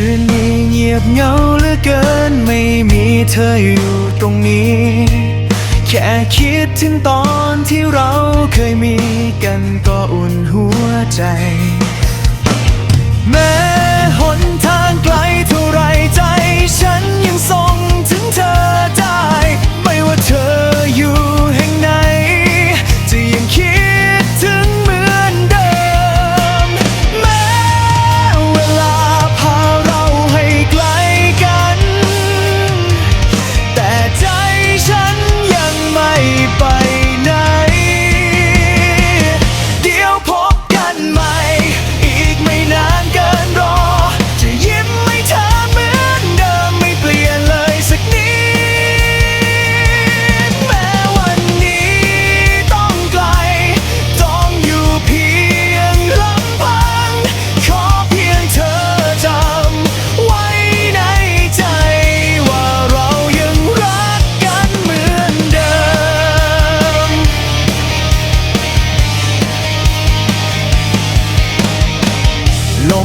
คืนนี้เงียบเหงาเหลือเกิน ไม่มีเธออยู่ตรงนี้ แค่คิดถึงตอนที่เราเคยมีกันก็อุ่นหัวใจ แม้หน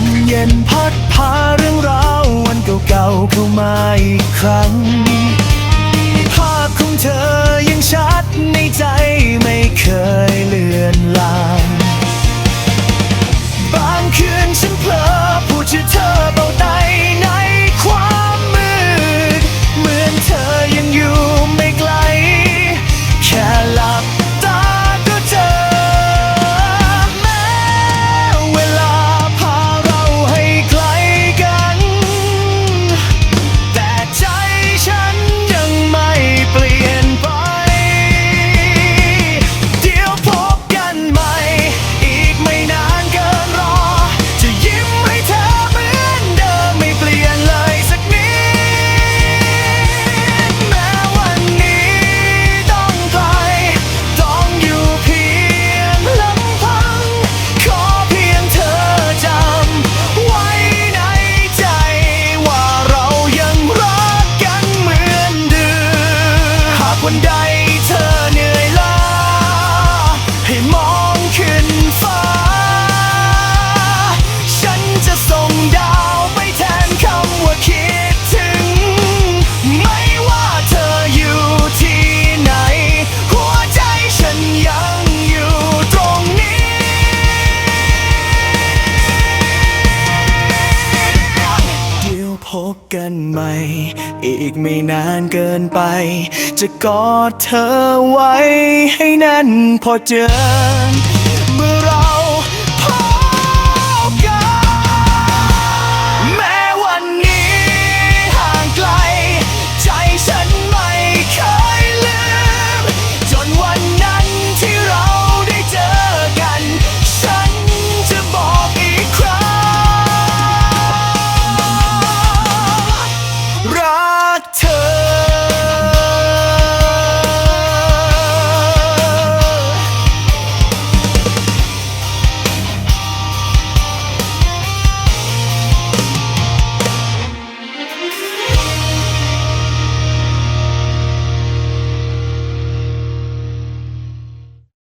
มเย็นพัดพาเรื่องราววันเก่าๆเข้ามาอีกครั้ง ภาพของเธอยังชัดในใจไม่เคยเลือนลาง บางคืนฉันเพลอพูดชื่อเธอ ไมอีกไม่นานเกินไป จะกอดเธอไว้ให้แน่นพอเจอ